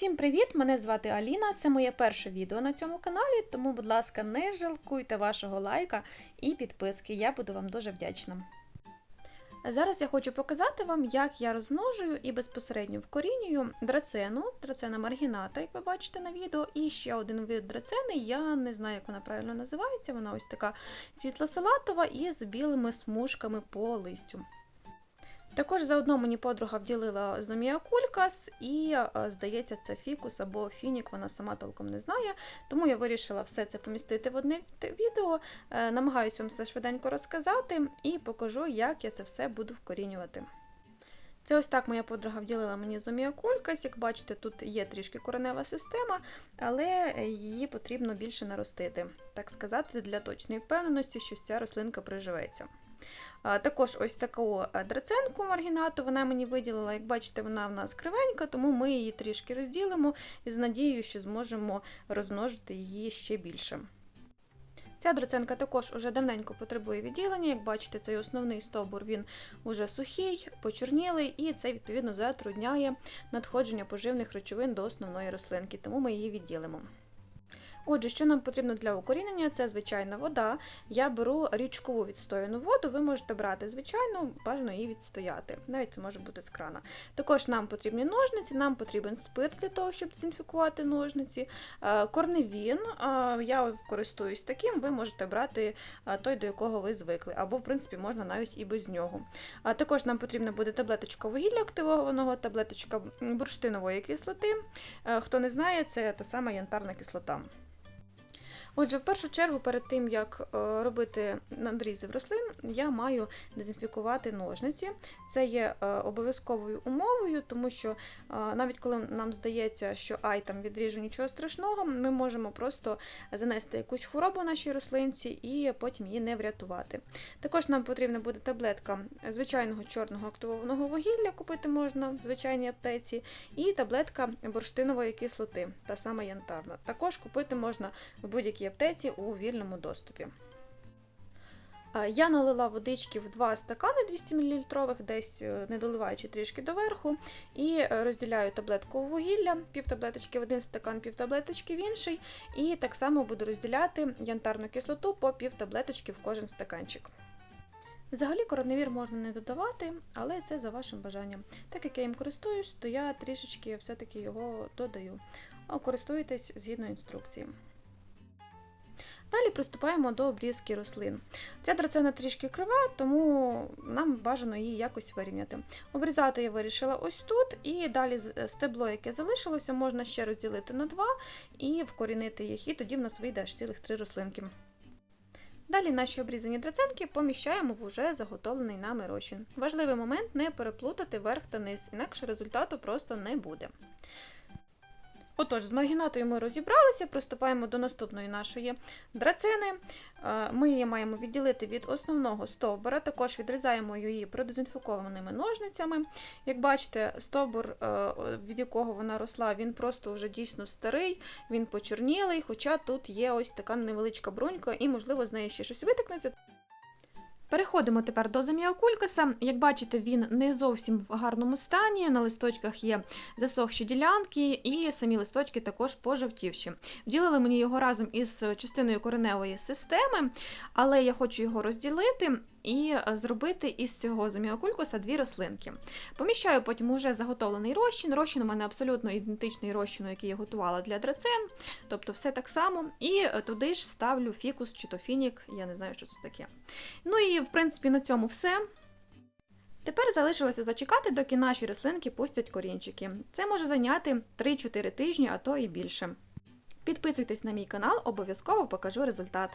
Всім привіт! Мене звати Аліна. Це моє перше відео на цьому каналі, тому, будь ласка, не жалкуйте вашого лайка і підписки. Я буду вам дуже вдячна. Зараз я хочу показати вам, як я розмножую і безпосередньо вкорінюю драцену, драцена маргіната, як ви бачите на відео, і ще один вид драцени. Я не знаю, як вона правильно називається. Вона ось така світло-салатова і з білими смужками по листю. Також заодно мені подруга вділила зомія кулькас і, е, здається, це фікус або фінік, вона сама толком не знає. Тому я вирішила все це помістити в одне відео. Е, Намагаюся вам все швиденько розказати і покажу, як я це все буду вкорінювати. Це ось так моя подруга вділила мені зоміакулькас. Як бачите, тут є трішки коренева система, але її потрібно більше наростити, так сказати, для точної впевненості, що ця рослинка приживеться. Також ось таку драценку маргінату вона мені виділила. Як бачите, вона в нас кривенька, тому ми її трішки розділимо і з надією, що зможемо розмножити її ще більше. Ця драценка також уже давненько потребує відділення. Як бачите, цей основний стовбур він уже сухий, почорнілий, і це відповідно затрудняє надходження поживних речовин до основної рослинки, тому ми її відділимо. Отже, що нам потрібно для укорінення, це звичайна вода. Я беру річкову відстояну воду, ви можете брати звичайну, бажано її відстояти. Навіть це може бути з крана. Також нам потрібні ножниці, нам потрібен спирт для того, щоб дезінфікувати ножниці. Корневін, я користуюсь таким, ви можете брати той, до якого ви звикли, або, в принципі, можна навіть і без нього. Також нам потрібна буде таблеточка вугілля активованого, таблеточка бурштинової кислоти. Хто не знає, це та сама янтарна кислота. Отже, в першу чергу, перед тим, як е, робити надрізи в рослин, я маю дезінфікувати ножниці. Це є е, обов'язковою умовою, тому що е, навіть коли нам здається, що ай там відріжу нічого страшного, ми можемо просто занести якусь хворобу нашій рослинці і потім її не врятувати. Також нам потрібна буде таблетка звичайного чорного активованого вугілля, купити можна в звичайній аптеці, і таблетка бурштинової кислоти, та сама янтарна. Також купити можна в будь-якій аптеці у вільному доступі. Я налила водички в 2 стакани 200 мл, десь е, не доливаючи трішки доверху, і е, розділяю таблетку вугілля, пів таблеточки в один стакан, пів таблеточки в інший, і так само буду розділяти янтарну кислоту по пів таблеточки в кожен стаканчик. Взагалі коронавір можна не додавати, але це за вашим бажанням. Так як я їм користуюсь, то я трішечки все-таки його додаю. Користуйтесь згідно інструкції. Далі приступаємо до обрізки рослин. Ця драцена трішки крива, тому нам бажано її якось вирівняти. Обрізати я вирішила ось тут, і далі стебло, яке залишилося, можна ще розділити на два і вкорінити їх, і тоді в нас вийде аж цілих три рослинки. Далі наші обрізані драценки поміщаємо в уже заготовлений нами розчин. Важливий момент не переплутати верх та низ, інакше результату просто не буде. Отож, з маргінатою ми розібралися, приступаємо до наступної нашої драцени. Е, ми її маємо відділити від основного стовбура, також відрізаємо її продезінфікованими ножницями. Як бачите, стовбур, е, від якого вона росла, він просто вже дійсно старий, він почорнілий, хоча тут є ось така невеличка брунька, і, можливо, з неї ще щось витикнеться. Переходимо тепер до заміокулькаса. Як бачите, він не зовсім в гарному стані. На листочках є засохші ділянки, і самі листочки також пожовтівші. Вділили мені його разом із частиною кореневої системи, але я хочу його розділити і зробити із цього заміокулькуса дві рослинки. Поміщаю потім уже заготовлений розчин. Розчин у мене абсолютно ідентичний розчину, який я готувала для драцен, тобто все так само. І туди ж ставлю фікус чи то фінік, я не знаю, що це таке. Ну і в принципі, на цьому все. Тепер залишилося зачекати, доки наші рослинки пустять корінчики. Це може зайняти 3-4 тижні, а то і більше. Підписуйтесь на мій канал, обов'язково покажу результат.